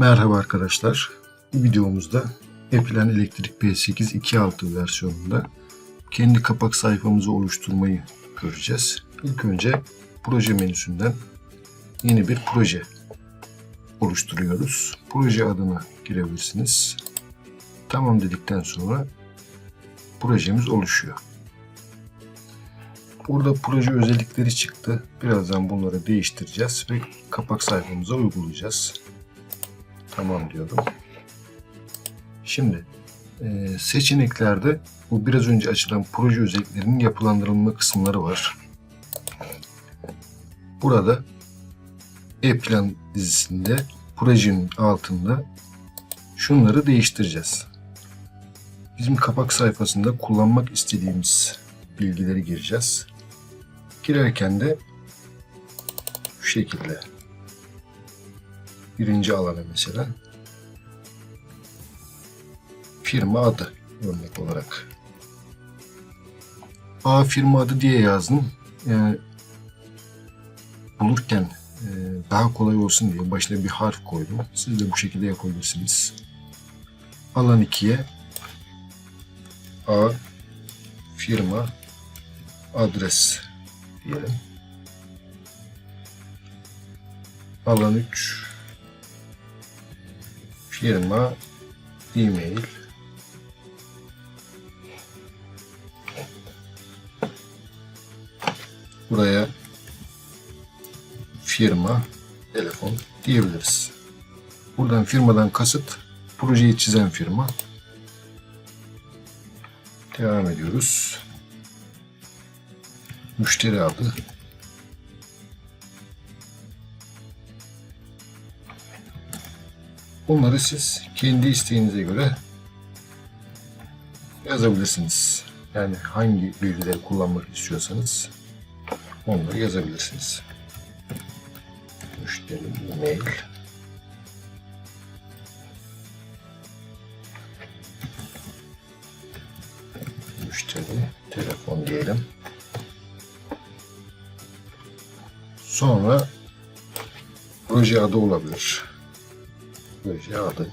Merhaba arkadaşlar. Bu videomuzda Eplen Elektrik P8 2.6 versiyonunda kendi kapak sayfamızı oluşturmayı göreceğiz. İlk önce proje menüsünden yeni bir proje oluşturuyoruz. Proje adına girebilirsiniz. Tamam dedikten sonra projemiz oluşuyor. Burada proje özellikleri çıktı. Birazdan bunları değiştireceğiz ve kapak sayfamıza uygulayacağız. Tamam diyorum. Şimdi e, seçeneklerde bu biraz önce açılan proje özelliklerinin yapılandırılma kısımları var. Burada E-Plan dizisinde projenin altında şunları değiştireceğiz. Bizim kapak sayfasında kullanmak istediğimiz bilgileri gireceğiz. Girerken de şu şekilde birinci alana mesela firma adı örnek olarak. A firma adı diye yazdım. Yani bulurken e, daha kolay olsun diye başına bir harf koydum. Siz de bu şekilde yapabilirsiniz. Alan 2'ye A firma adres diyelim. Alan 3 firma e-mail buraya firma telefon diyebiliriz. Buradan firmadan kasıt projeyi çizen firma. Devam ediyoruz. Müşteri adı. Bunları siz kendi isteğinize göre yazabilirsiniz. Yani hangi bilgileri kullanmak istiyorsanız onları yazabilirsiniz. Müşteri e-mail. Müşteri telefon diyelim. Sonra proje adı olabilir. Proje adı.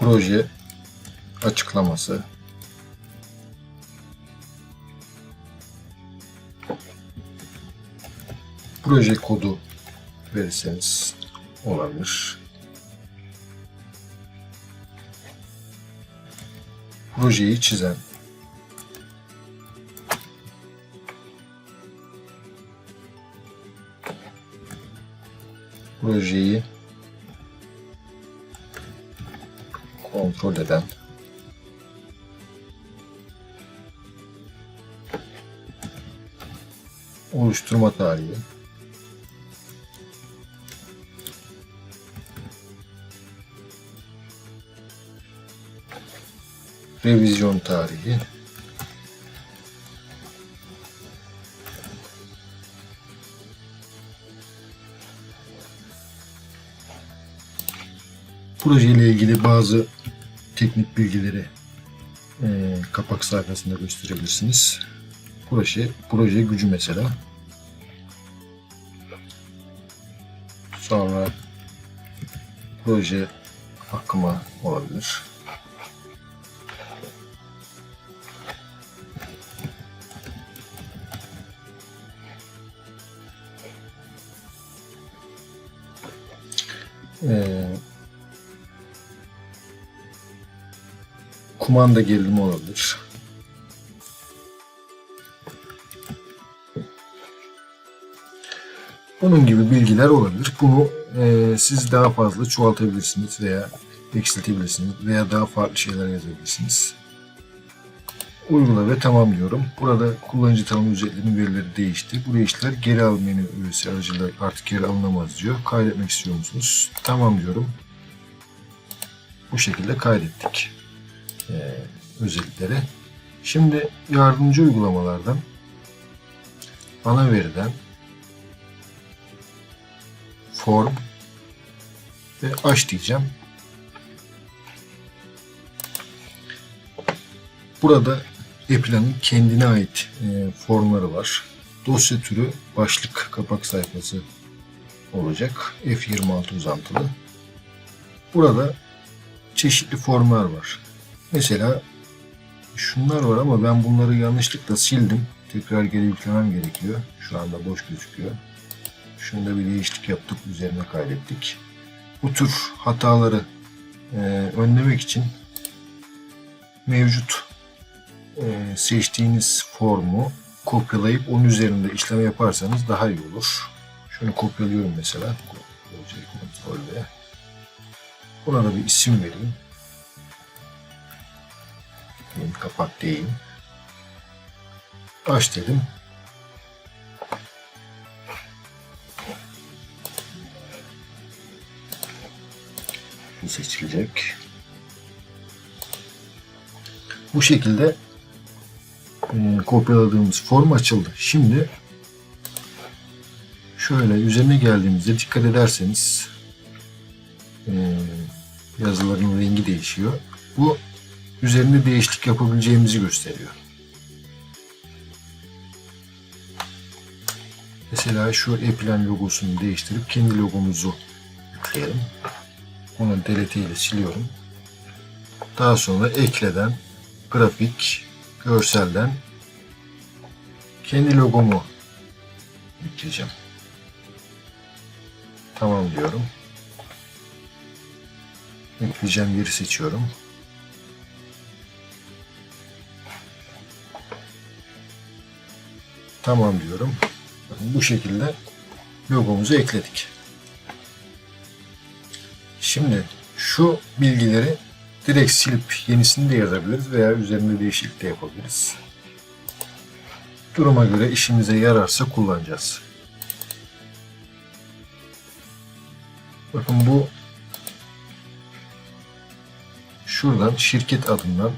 Proje açıklaması. Proje kodu verirseniz olabilir. Projeyi çizen projeyi kontrol eden oluşturma tarihi. Revizyon tarihi proje ile ilgili bazı teknik bilgileri e, kapak sayfasında gösterebilirsiniz. Proje, proje gücü mesela. Sonra proje akımı olabilir. Ee, kumanda gerilimi olabilir. Bunun gibi bilgiler olabilir. Bunu e, siz daha fazla çoğaltabilirsiniz veya eksiltebilirsiniz veya daha farklı şeyler yazabilirsiniz. Uygula ve tamam diyorum. Burada kullanıcı tanım özelliklerinin verileri değişti. Bu değişiklikler geri al menü üyesi aracılığıyla artık geri alınamaz diyor. Kaydetmek istiyor musunuz? Tamam diyorum. Bu şekilde kaydettik e, özellikleri. Şimdi yardımcı uygulamalardan ana veriden form ve aç diyeceğim. Burada e-planın kendine ait e, formları var. Dosya türü başlık kapak sayfası olacak. F26 uzantılı. Burada çeşitli formlar var. Mesela şunlar var ama ben bunları yanlışlıkla sildim. Tekrar geri yüklemem gerekiyor. Şu anda boş gözüküyor. Şunda bir değişiklik yaptık. Üzerine kaydettik. Bu tür hataları e, önlemek için mevcut e, seçtiğiniz formu kopyalayıp onun üzerinde işlem yaparsanız daha iyi olur. Şunu kopyalıyorum mesela. Buna da bir isim vereyim. Benim kapak değil. Aç dedim. Seçilecek. Bu şekilde e, kopyaladığımız form açıldı. Şimdi şöyle üzerine geldiğimizde dikkat ederseniz e, yazıların rengi değişiyor. Bu üzerinde değişiklik yapabileceğimizi gösteriyor. Mesela şu e-plan logosunu değiştirip kendi logomuzu yükleyelim. Onu delete ile siliyorum. Daha sonra ekleden grafik, görselden kendi logomu yükleyeceğim. Tamam diyorum. Yükleyeceğim yeri seçiyorum. Tamam diyorum. Bu şekilde logomuzu ekledik. Şimdi şu bilgileri direkt silip yenisini de yazabiliriz veya üzerinde değişiklik de yapabiliriz. Duruma göre işimize yararsa kullanacağız. Bakın bu şuradan şirket adından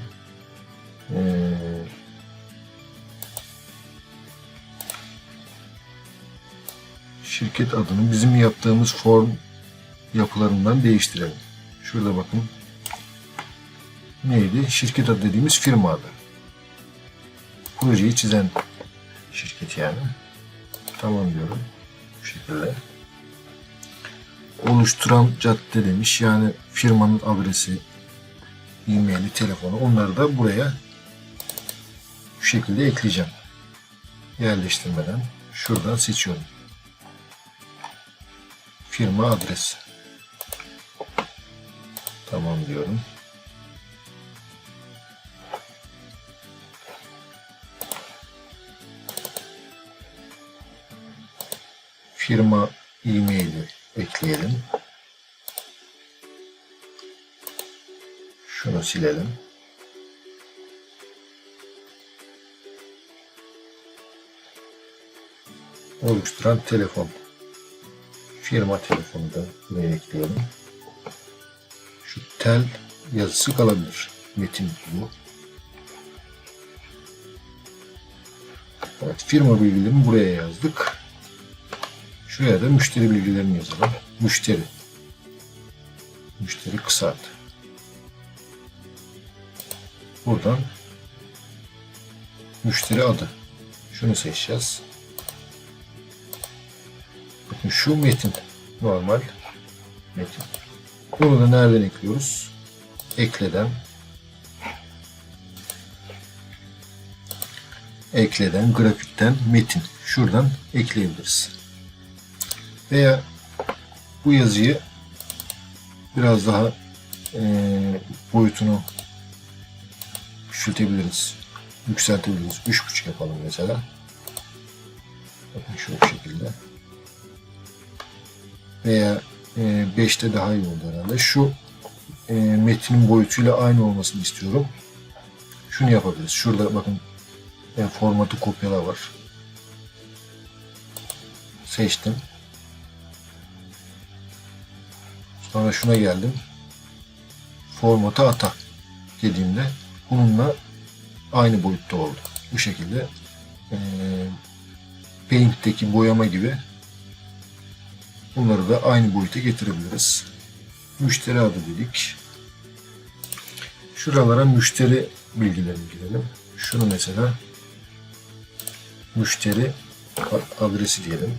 şirket adını bizim yaptığımız form yapılarından değiştirelim. Şurada bakın. Neydi? Şirket adı dediğimiz firma adı. Projeyi çizen şirket yani. Tamam diyorum. Bu şekilde. Oluşturan cadde demiş. Yani firmanın adresi, e-maili, telefonu. Onları da buraya bu şekilde ekleyeceğim. Yerleştirmeden şuradan seçiyorum firma adresi. Tamam diyorum. Firma e-maili ekleyelim. Şunu silelim. Oluşturan telefon firma telefonu da buraya ekleyelim. Şu tel yazısı kalabilir. Metin bu. Evet, firma bilgilerini buraya yazdık. Şuraya da müşteri bilgilerini yazalım. Müşteri. Müşteri kısalt. Buradan müşteri adı. Şunu seçeceğiz. Bakın şu metin. Normal metin. Bunu da nereden ekliyoruz? Ekleden ekleden grafikten metin. Şuradan ekleyebiliriz. Veya bu yazıyı biraz daha e, boyutunu küçültebiliriz. Yükseltebiliriz. 3.5 yapalım mesela. Bakın şu şekilde veya 5'te e, daha iyi oldu herhalde. Şu e, metnin boyutuyla aynı olmasını istiyorum. Şunu yapabiliriz. Şurada bakın e, formatı kopyala var. Seçtim. Sonra şuna geldim. Formatı ata dediğimde bununla aynı boyutta oldu. Bu şekilde e, Paint'teki boyama gibi Bunları da aynı boyuta getirebiliriz. Müşteri adı dedik. Şuralara müşteri bilgilerini girelim. Şunu mesela müşteri adresi diyelim.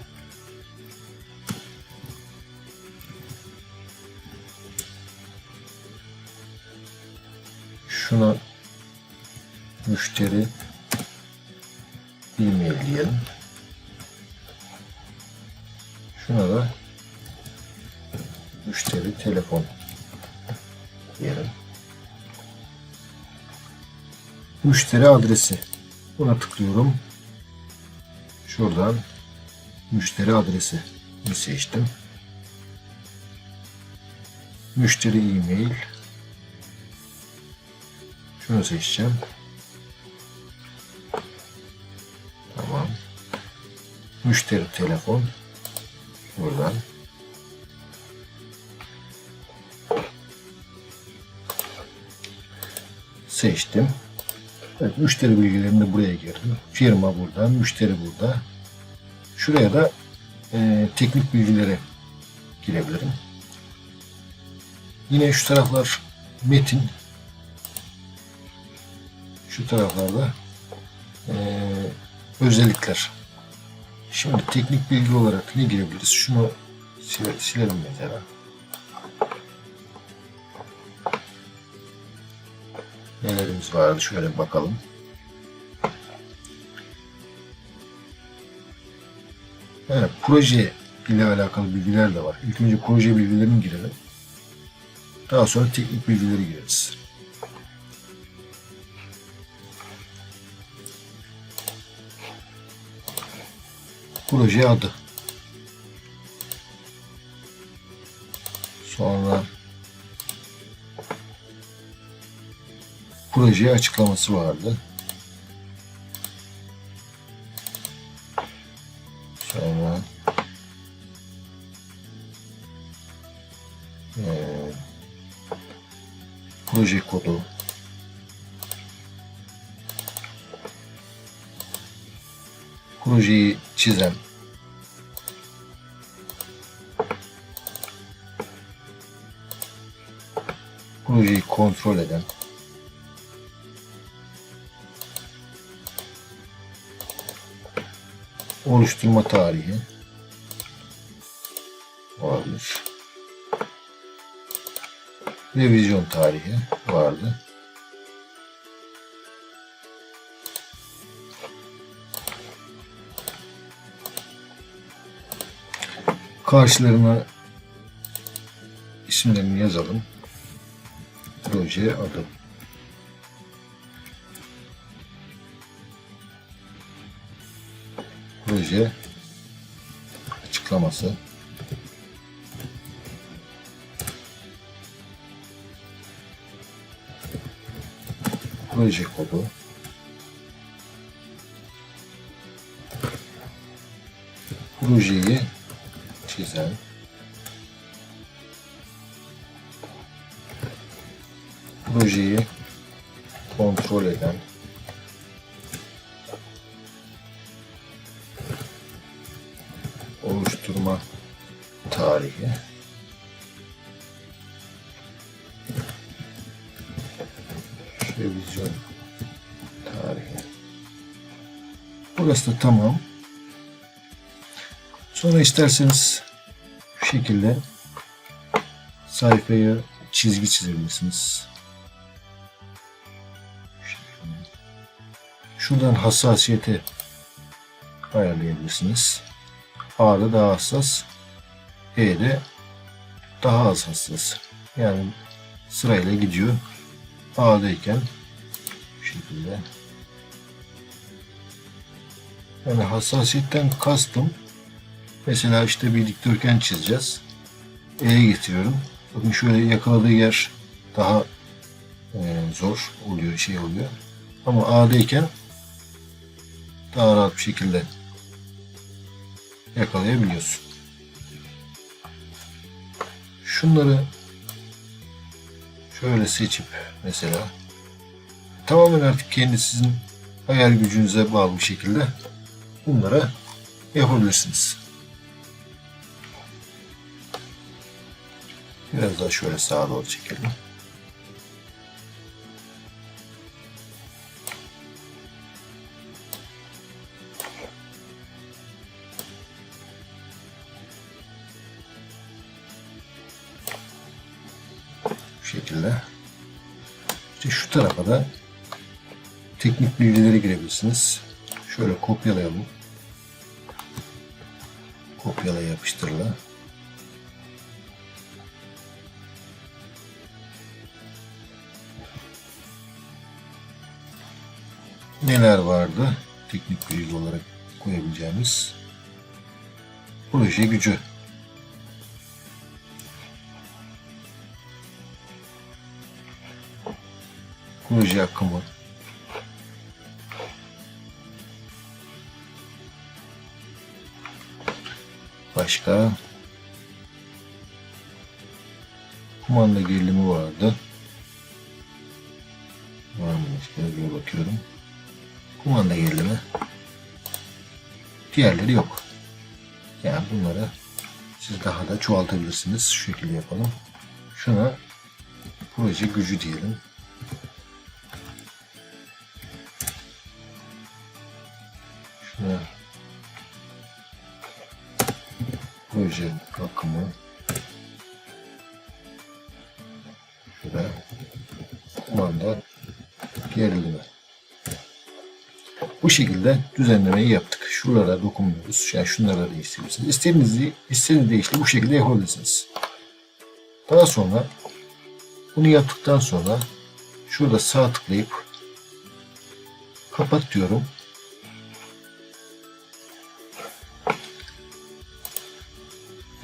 Şuna müşteri e-mail diyelim. Şuna da müşteri telefon diyelim. Müşteri adresi. Buna tıklıyorum. Şuradan müşteri adresi seçtim. Müşteri e-mail. Şunu seçeceğim. Tamam. Müşteri telefon. Buradan. Seçtim. Evet, müşteri bilgilerini buraya girdim. Firma burada, müşteri burada. Şuraya da e, teknik bilgileri girebilirim. Yine şu taraflar metin. Şu taraflarda e, özellikler. Şimdi teknik bilgi olarak ne girebiliriz? Şunu sil- silelim mesela. Nelerimiz vardı şöyle bakalım. Evet, proje ile alakalı bilgiler de var. İlk önce proje bilgilerini girelim. Daha sonra teknik bilgileri gireriz. Proje adı. Proje açıklaması vardı. Sonra eee, proje kodu projeyi çizen projeyi kontrol eden oluşturma tarihi vardır. Revizyon tarihi vardı. Karşılarına isimlerini yazalım. Proje adı. Proje açıklaması. Proje kodu. Projeyi çizen. Projeyi kontrol eden. Burası da tamam. Sonra isterseniz şu şekilde sayfaya çizgi çizebilirsiniz. Şu. Şuradan hassasiyeti ayarlayabilirsiniz. A'da daha hassas, E'de daha az hassas. Yani sırayla gidiyor. A'dayken bu şekilde. Yani hassasiyetten kastım mesela işte bir dikdörtgen çizeceğiz. E'ye getiriyorum. Bakın şöyle yakaladığı yer daha e, zor oluyor, şey oluyor. Ama A'dayken daha rahat bir şekilde yakalayabiliyorsun. Şunları şöyle seçip mesela tamamen artık kendi sizin hayal gücünüze bağlı bir şekilde bunları yapabilirsiniz. Biraz daha şöyle sağa doğru çekelim. Bu şekilde. İşte şu tarafa da teknik bilgilere girebilirsiniz. Şöyle kopyalayalım. Kopyala yapıştırla. Neler vardı? Teknik bilgi olarak koyabileceğimiz proje gücü. Proje akımı. Başka kumanda gerilimi vardı. Var mı başka bakıyorum. Kumanda gerilimi. Diğerleri yok. Yani bunları siz daha da çoğaltabilirsiniz. Şu şekilde yapalım. Şuna proje gücü diyelim. Şuna proje akımı şurada kumanda gerilimi. Bu şekilde düzenlemeyi yaptık. Şuralara dokunmuyoruz. Yani şunlara değiştirebilirsiniz. İstediğinizi, istediğiniz değişikliği bu şekilde yapabilirsiniz. Daha sonra bunu yaptıktan sonra şurada sağ tıklayıp kapat diyorum.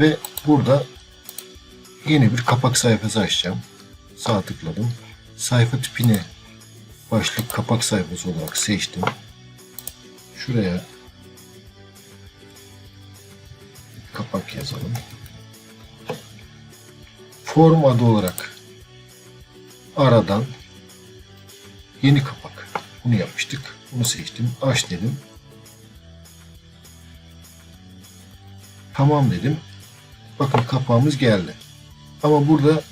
Ve burada yeni bir kapak sayfası açacağım. Sağ tıkladım. Sayfa tipini başlık kapak sayfası olarak seçtim. Şuraya kapak yazalım. Form adı olarak aradan yeni kapak. Bunu yapmıştık. Bunu seçtim. Aç dedim. Tamam dedim. Bakın kapağımız geldi. Ama burada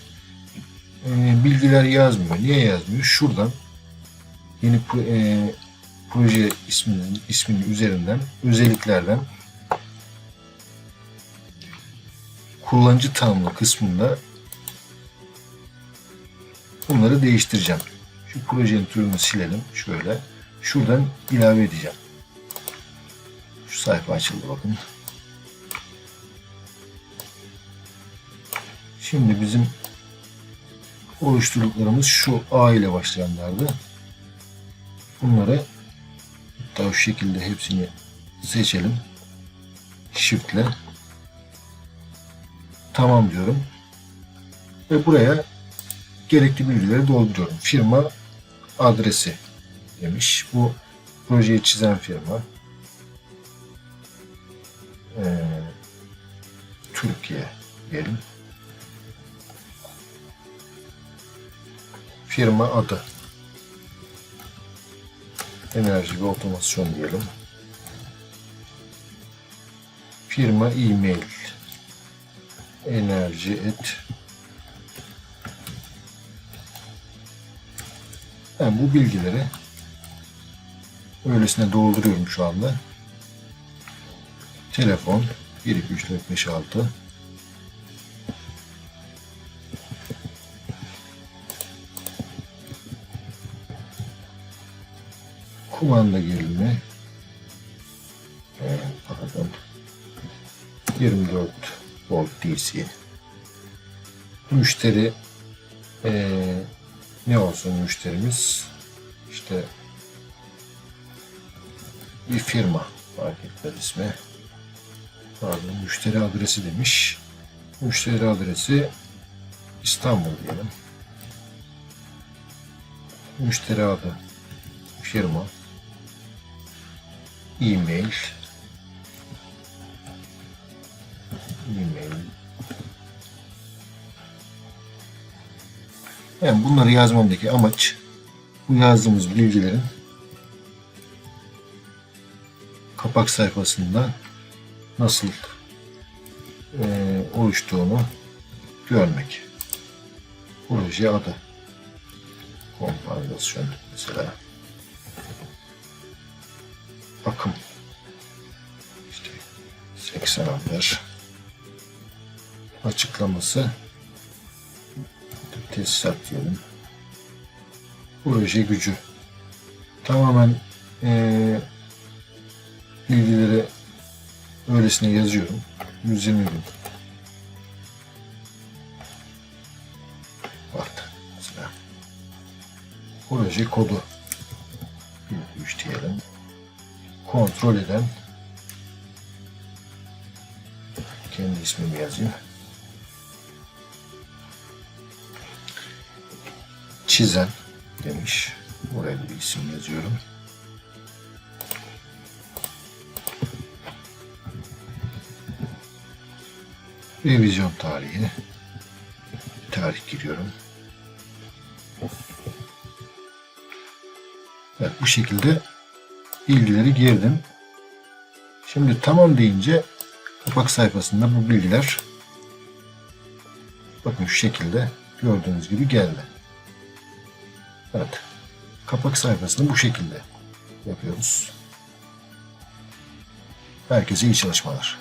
e, bilgiler yazmıyor. Niye yazmıyor? Şuradan yeni e, proje isminin isminin üzerinden özelliklerden kullanıcı tanımlı kısmında bunları değiştireceğim. Şu projenin türünü silelim. Şöyle. Şuradan ilave edeceğim. Şu sayfa açıldı bakın. Şimdi bizim oluşturduklarımız şu A ile başlayanlardı. Bunları hatta şu şekilde hepsini seçelim. Shift'le tamam diyorum. Ve buraya gerekli bilgileri dolduruyorum. Firma adresi demiş. Bu projeyi çizen firma. Ee, Türkiye diyelim. Firma adı. Enerji ve otomasyon diyelim. Firma e-mail. Enerji et. Ben bu bilgileri öylesine dolduruyorum şu anda. Telefon 1 2 3 4 5 6 kumanda gerilimi ee, pardon 24 volt DC müşteri ee, ne olsun müşterimiz? İşte bir firma fark etmez ismi. Pardon müşteri adresi demiş. Müşteri adresi İstanbul diyelim. Müşteri adı firma e-mail e-mail yani bunları yazmamdaki amaç bu yazdığımız bilgilerin kapak sayfasında nasıl e, oluştuğunu görmek. Proje adı. Kompansasyon mesela. Akım. İşte 80 amper. Açıklaması tesisat diyelim. Proje gücü. Tamamen eee bilgileri öylesine yazıyorum. 120 bin. Bak mesela. Proje kodu. Kontrol eden kendi ismimi yazayım. Çizen demiş. Buraya bir isim yazıyorum. Revizyon tarihi. Tarih giriyorum. Evet, bu şekilde bilgileri girdim. Şimdi tamam deyince kapak sayfasında bu bilgiler bakın şu şekilde gördüğünüz gibi geldi. Evet. Kapak sayfasını bu şekilde yapıyoruz. Herkese iyi çalışmalar.